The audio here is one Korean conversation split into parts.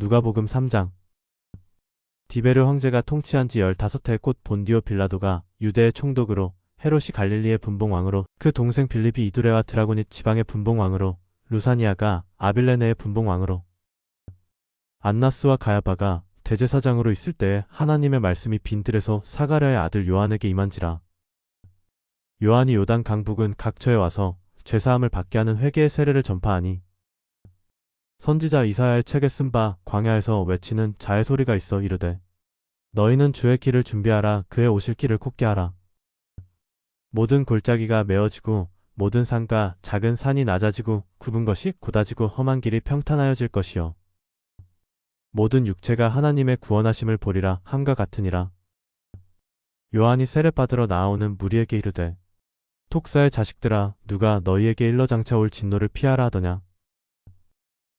누가복음 3장. 디베르 황제가 통치한 지 15해 곧 본디오 빌라도가 유대의 총독으로 헤롯이 갈릴리의 분봉왕으로 그 동생 빌립이 이두레와 드라고니 지방의 분봉왕으로 루사니아가 아빌레네의 분봉왕으로. 안나스와 가야바가 대제사장으로 있을 때 하나님의 말씀이 빈들에서 사가랴의 아들 요한에게 임한지라. 요한이 요단 강북은 각처에 와서 죄사함을 받게 하는 회개의 세례를 전파하니 선지자 이사야의 책에 쓴 바 광야에서 외치는 자의 소리가 있어 이르되 너희는 주의 길을 준비하라 그의 오실 길을 곱게 하라. 모든 골짜기가 메어지고 모든 산과 작은 산이 낮아지고 굽은 것이 곧아지고 험한 길이 평탄하여질 것이요. 모든 육체가 하나님의 구원하심을 보리라 함과 같으니라. 요한이 세례 받으러 나아오는 무리에게 이르되 톡사의 자식들아 누가 너희에게 일러 장차 올 진노를 피하라 하더냐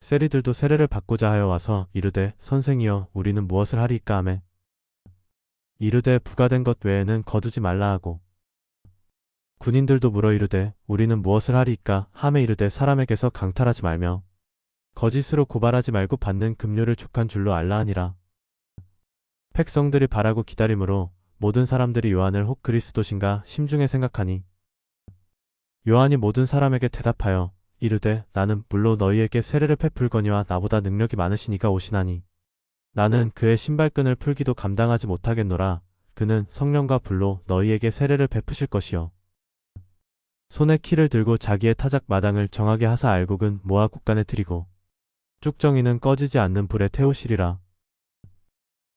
세리들도 세례를 받고자 하여 와서 이르되 선생이여 우리는 무엇을 하리이까 하매? 이르되 부가된 것 외에는 거두지 말라 하고. 군인들도 물어 이르되 우리는 무엇을 하리이까 하매 이르되 사람에게서 강탈하지 말며 거짓으로 고발하지 말고 받는 급료를 족한 줄로 알라 하니라. 백성들이 바라고 기다림으로 모든 사람들이 요한을 혹 그리스도신가 심중에 생각하니 요한이 모든 사람에게 대답하여 이르되 나는 물로 너희에게 세례를 베풀거니와 나보다 능력이 많으시니가 오시나니. 나는 그의 신발끈을 풀기도 감당하지 못하겠노라. 그는 성령과 불로 너희에게 세례를 베푸실 것이요. 손에 키를 들고 자기의 타작 마당을 정하게 하사 알곡은 모아 국간에 들이고 쭉정이는 꺼지지 않는 불에 태우시리라.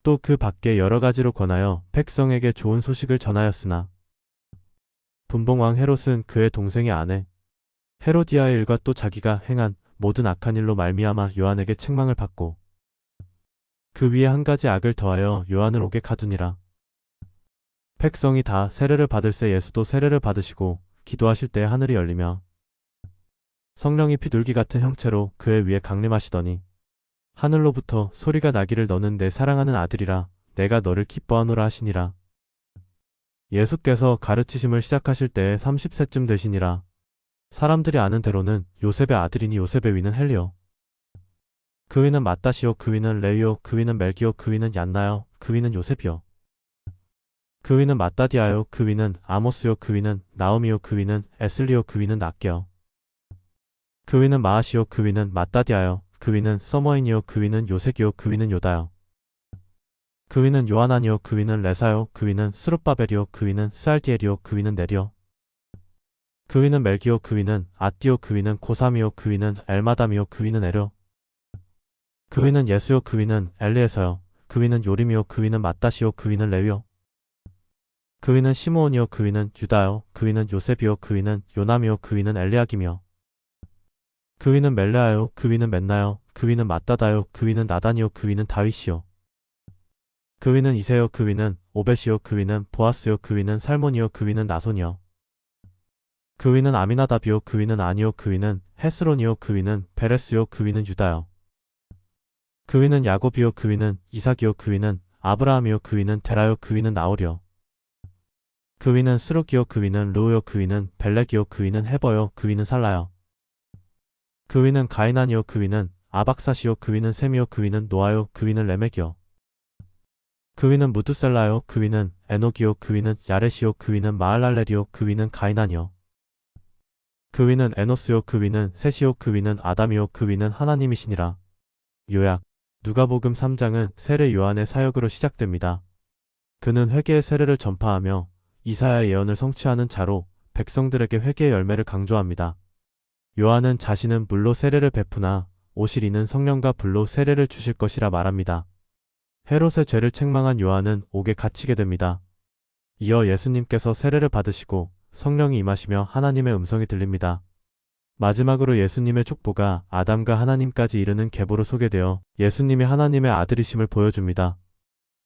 또 그 밖에 여러 가지로 권하여 백성에게 좋은 소식을 전하였으나 분봉왕 헤롯은 그의 동생의 아내 헤로디아의 일과 또 자기가 행한 모든 악한 일로 말미암아 요한에게 책망을 받고 그 위에 한 가지 악을 더하여 요한을 옥에 가두니라. 백성이 다 세례를 받을 새 예수도 세례를 받으시고 기도하실 때 하늘이 열리며 성령이 비둘기 같은 형체로 그의 위에 강림하시더니 하늘로부터 소리가 나기를 너는 내 사랑하는 아들이라 내가 너를 기뻐하노라 하시니라. 예수께서 가르치심을 시작하실 때에 30세쯤 되시니라. 사람들이 아는 대로는 요셉의 아들이니 요셉의 위는 헬리오. 그 위는 마따시오, 그 위는 레이오, 그 위는 멜기오, 그 위는 얀나요, 그 위는 요셉이요. 그 위는 마따디아요, 그 위는 아모스요, 그 위는 나오미요, 그 위는 에슬리오, 그 위는 낫게요. 그 위는 마하시오, 그 위는 마따디아요, 그 위는 서머인이요, 그 위는 요세기요, 그 위는 요다요. 그 위는 요하나니요, 그 위는 레사요, 그 위는 스룹바벨이요, 그 위는 스알디엘이요, 그 위는 네리요. 그 위는 멜기오 그 위는 아띠오 그 위는 고사미오 그 위는 엘마다미오 그 위는 에려 그 위는 예수요 그 위는 엘리에서요. 그 위는 요리미오 그 위는 마따시오 그 위는 레위요. 그 위는 시므온이요 그 위는 유다요. 그 위는 요셉이요 그 위는 요나미오 그 위는 엘리야김이요. 그 위는 멜레아요 그 위는 맨나요. 그 위는 마따다요. 그 위는 나다니요 그 위는 다윗이요. 그 위는 이세요 그 위는 오벳이요 그 위는 보아스요 그 위는 살몬이요 그 위는 나손이요 그 위는 아미나답이요 그 위는 아니요 그 위는 헤스론이요 그 위는 베레스요 그 위는 유다요. 그 위는 야곱이요 그 위는 이삭이요 그 위는 아브라함이요 그 위는 데라요 그 위는 나오리요 그 위는 스루기요 그 위는 루요 그 위는 벨렉이요 그 위는 헤버요 그 위는 살라요. 그 위는 가이난이요 그 위는 아박사시요 그 위는 셈이요 그 위는 노아요 그 위는 레멕이요. 그 위는 무드셀라요 그 위는 에녹이요 그 위는 야레시요 그 위는 마알랄레리요 그 위는 가이난이요 그 위는 에노스요 그 위는 셋이요 그 위는 아담이요 그 위는 하나님이시니라. 요약 누가복음 3장은 세례 요한의 사역으로 시작됩니다. 그는 회개의 세례를 전파하며 이사야의 예언을 성취하는 자로 백성들에게 회개의 열매를 강조합니다. 요한은 자신은 물로 세례를 베푸나 오실 이는 성령과 불로 세례를 주실 것이라 말합니다. 헤롯의 죄를 책망한 요한은 옥에 갇히게 됩니다. 이어 예수님께서 세례를 받으시고 성령이 임하시며 하나님의 음성이 들립니다. 마지막으로 예수님의 족보가 아담과 하나님까지 이르는 계보로 소개되어 예수님이 하나님의 아들이심을 보여줍니다.